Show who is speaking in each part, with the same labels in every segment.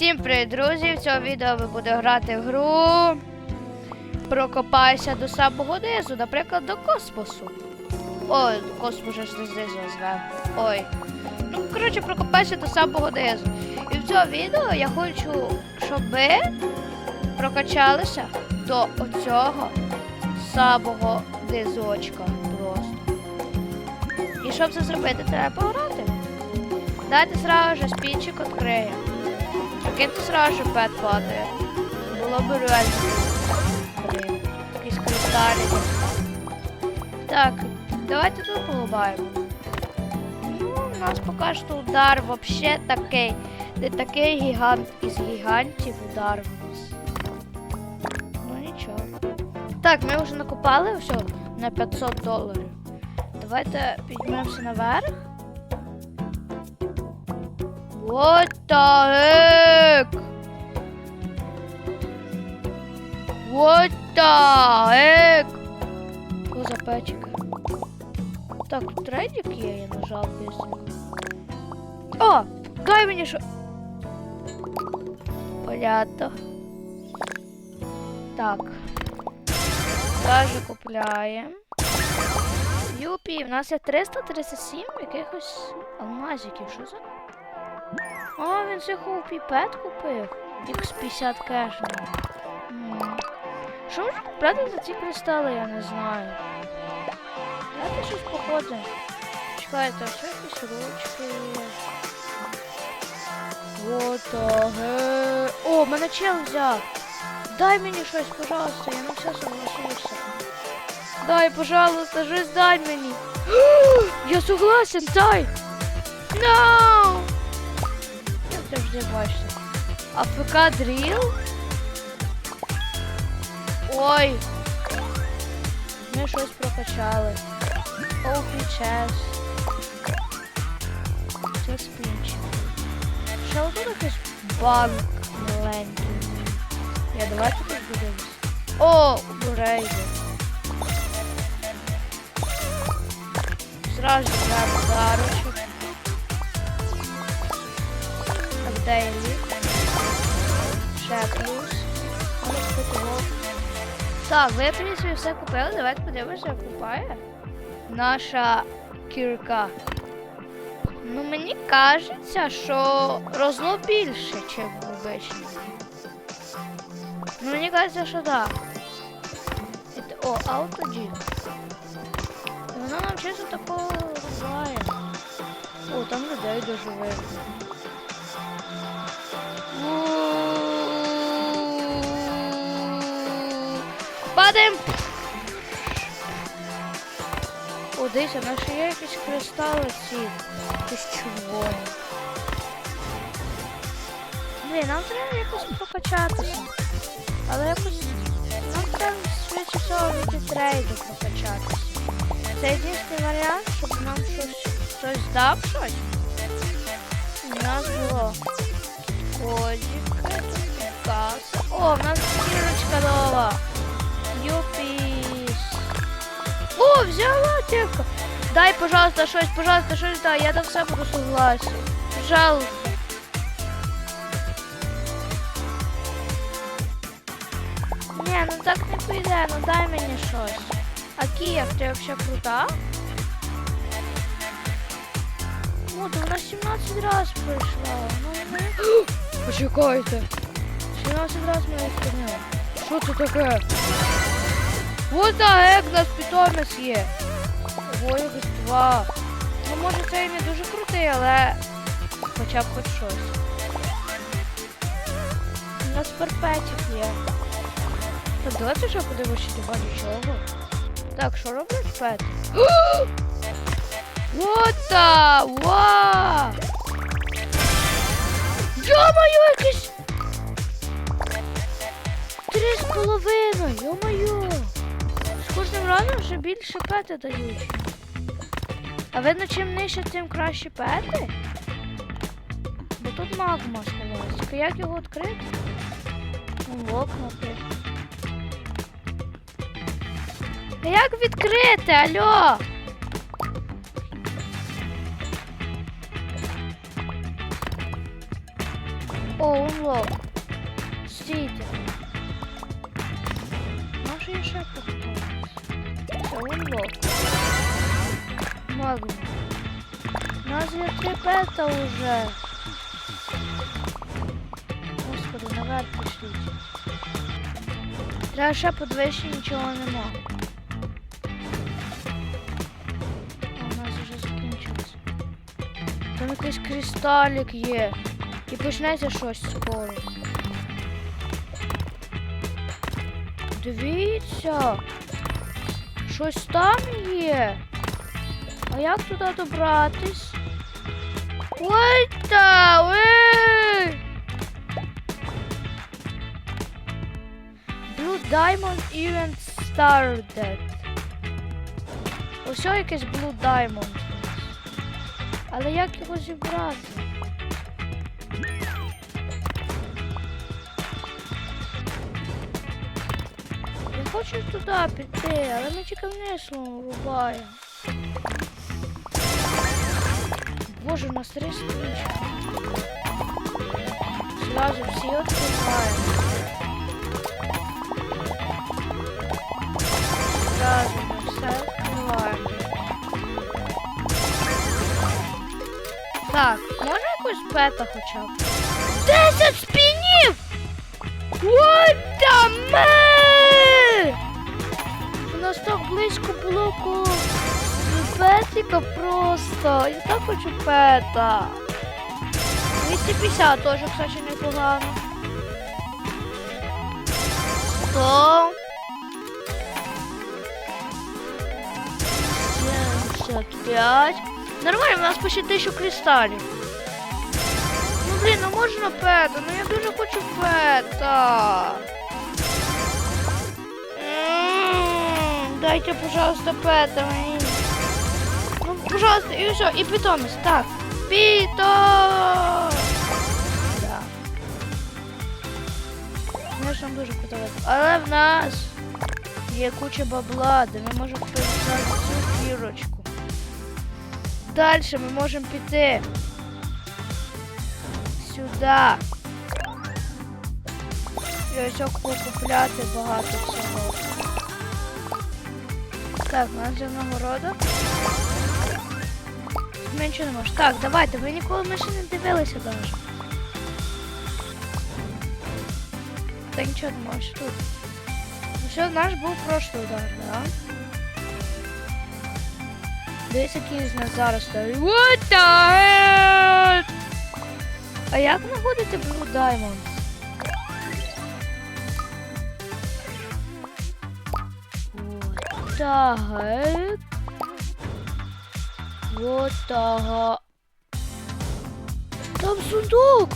Speaker 1: Всім привіт, друзі! В цьому відео ви будете грати в гру. Прокопайся до самого низу, наприклад, до космосу. Ой, космос ж не знизу зве. Ой. Ну, коротше, прокопайся до самого низу. І в цьому відео я хочу, щоб ви прокачалися до оцього самого низочка просто. І щоб це зробити, треба пограти. Давайте сразу же спінчик відкриємо. Прикиньте сразу же пет падає. Було б реально. Блін, якісь кристаліки. Так, давайте тут полубаємо. Ну, у нас поки що удар вообще такий. Не такий гігант із гігантів удар у нас. Ну нічого. Так, ми вже накопали все на 500 доларів. Давайте піднімемося наверх. What the heck? What the heck? Козапечка. Так, тут є, я нажав пісню. О! Дай мені що. Понятно. Так. Даже купляємо. Юпі, в нас є 337 якихось алмазиків. Що за? А, він цих піпет купив. X50 кеш. Що можна купляти за ці кристали, я не знаю. Давайте щось походимо. Чекайте, що якісь ручки є. What? О, мене чел взяв. Дай мені щось, пожалуйста, я на все соглашуся. Дай, пожалуйста, щось дай мені. Я согласен, дай. No! Завжди бачите. АФК дріл? Ой. Ми щось прокачали. OPCS. Це спінч. Ще отут якийсь банк маленький. Я давайте подивимось. О, бурейди. Сразу прямо дарочок. Так, Дейлі. Ще плюс. Так, ви в принципі все купили. Давайте подивимося, як купає наша кірка. Ну, мені кажеться, що розло більше, ніж обично. Ну, мені кажеться, що так. Да. О, автоджі. Вона нам чесно такого буває. О, там людей дуже видно. Падаємо! О, дивіться, ще є якісь кристали ці. Якісь червоні. Блін, нам треба якось прокачатися. Але якось нам треба швидше всього від трейду прокачатися. Це єдиний варіант, щоб нам щось хтось дав щось. У нас було кодик, газ. О, в нас кірочка нова. Юпіс. О, взяла тільки. Дай, пожалуйста, щось, пожалуйста, щось дай, я до все буду согласен. Пожалуйста. Ні, ну так не піде, ну дай мені щось. А Київ, ти взагалі крута? О, то вона 17 раз пройшла. Ну, ну. Почекайте. 17 раз ми відкинули. Що це таке? Вот heck, у нас питомець є. Якось два. Ну, може це і не дуже крутий, але хоча б хоч щось. У нас перпетик є. Так, давайте ще подивимося, нема нічого. Так, що роблять пет? What the? Wow! Йо-моє, якийсь! Три з половиною, йо-моє! З кожним разом вже більше пети дають. А видно, чим нижче, тим краще пети. Бо тут магма сховалась. Тільки як його відкрити? Ну, лопнути. А як відкрити, алло? О, унлок. Стійте. Може я ще? Це унлок. Магнум. У нас є три пета уже. Господи, наверх пішліть. Треба ще подвищити, нічого нема. У нас вже закінчилось. Там якийсь кристалік є. І почнеться щось скоро. Дивіться. Щось там є. А як туди добратись? Ой та ой! Blue Diamond Event started. Ось якийсь Blue Diamond. Але як його зібрати? Хочу туди піти, але ми тільки вниз рубаємо. Боже, у нас три стрічки. Сразу всі відкриваємо. Сразу ми все відкриваємо. Так, можна якусь бета хоча б? 10 спінів! What the man? У нас так близько коло петика просто. Я так хочу пета. 250 теж, кстати, непогано. 100. 75. Нормально, у нас почти 1000 кристалів. Ну блін, ну можна пета, ну я дуже хочу пета. Дайте, пожалуйста, пета. Ну, пожалуйста, і все, і питомець. Так. Питом! Да. Конечно, нам дуже подобається. Але в нас є куча бабла, де ми можемо зразу цю кірочку. Далі ми можемо піти сюди. І ось купляти багато всього. Так, у нас вже нагорода. Не можемо. Так, давайте, ви ніколи ми ще не дивилися навіть. Так нічого не можеш тут. Ну все, наш був прошлий удар, да? Дивись, який з нас зараз стоїть. What the hell? А як знаходити Blue What the heck? Там сундук!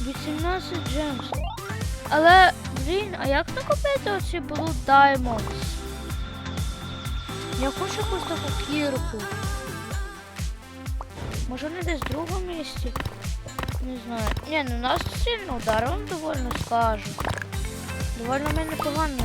Speaker 1: 18 джемс. Але, блін, а як накопити оці Blue Diamonds? Я хочу якусь таку кірку. Може вони десь в другому місці? Не знаю. Ні, ну нас сильно удар, вам довольно скажу. Довольно ми непогано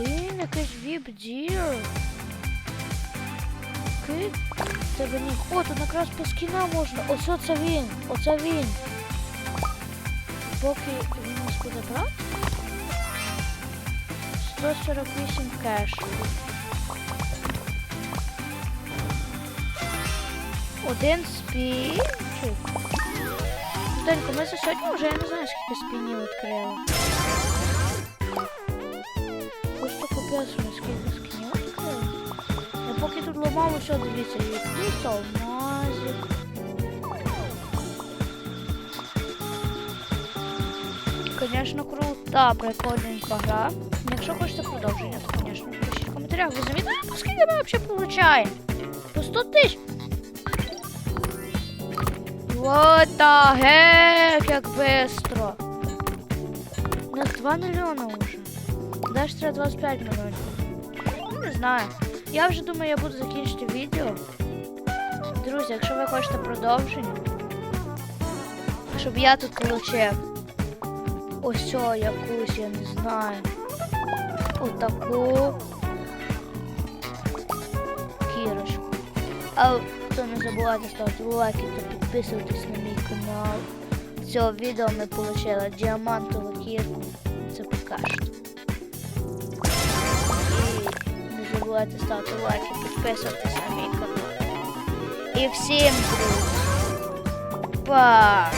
Speaker 1: Блін, якийсь віп-дір. Який тебе ні. О, тут якраз по скінам можна. Оце це він. Оце він. Поки він нас буде брати. 148 кеш. Один спінчик. Тонько, ми за сьогодні вже я не знаю, скільки спінів відкрили. Скінів відкрили. Я поки тут ламав, все, дивіться, якийсь алмазик. Звісно, крута, прикольненька гра. Якщо хочете продовження, то, звісно, пишіть в коментарях. Ви замітили, скільки ми взагалі получаємо? По 100 тисяч. What the heck, як бистро. У нас 2 мільйона вже. Далі треба 25 мільйонів. Ну, Не знаю. Я вже думаю, я буду закінчити відео. Друзі, якщо ви хочете продовження, щоб я тут получив ось якусь, я не знаю. Отаку кірочку. А то не забувайте ставити лайки та підписуватись на мій канал. З цього відео ми отримали діамантову кірку. Це поки забувайте ставити лайки, підписуватись на мій канал. І всім друзі. Па!